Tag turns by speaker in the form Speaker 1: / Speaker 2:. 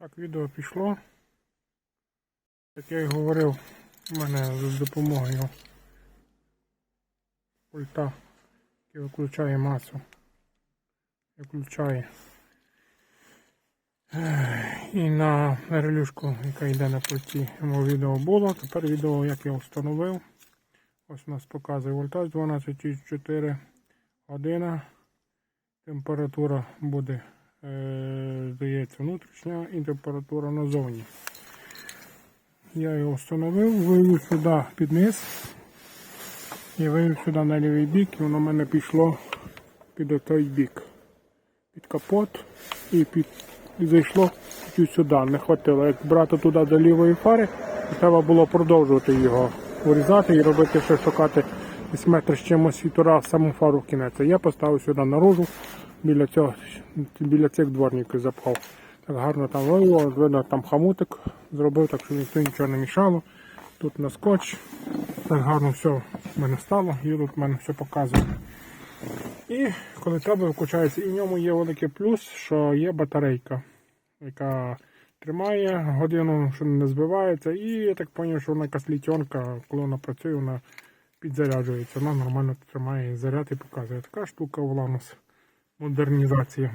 Speaker 1: Так, відео пішло. Як я і говорив, у мене з допомогою пульта, який виключає масу. Виключає. І на релюшку, яка йде на пульті, йому відео було. Тепер відео, як я встановив. Ось у нас показує вольтаж 12,4 година. Температура буде, е, здається, внутрішня і температура назовні. Я його встановив, вивів сюди під низ і вивів сюди на лівий бік, і воно в мене пішло під той бік. Під капот і під і зайшло сюди. Не хватило. Як брати туди до лівої фари, то треба було продовжувати його урізати і робити ще шукати десь метр з чимось півтора саму фару в кінець. Я поставив сюди наружу, біля цього, біля цих дворників запхав. Так гарно там вивело, видно там хамутик зробив, так що ніхто нічого не мішало. Тут на скотч. Так гарно все в мене стало, і тут в мене все показує. І коли треба включається, і в ньому є великий плюс, що є батарейка, яка тримає годину, що не збивається. І я так зрозумів, що вона якась літьонка, коли вона працює, вона підзаряджується. Вона нормально тримає заряд і показує. Така штука у нас модернізація.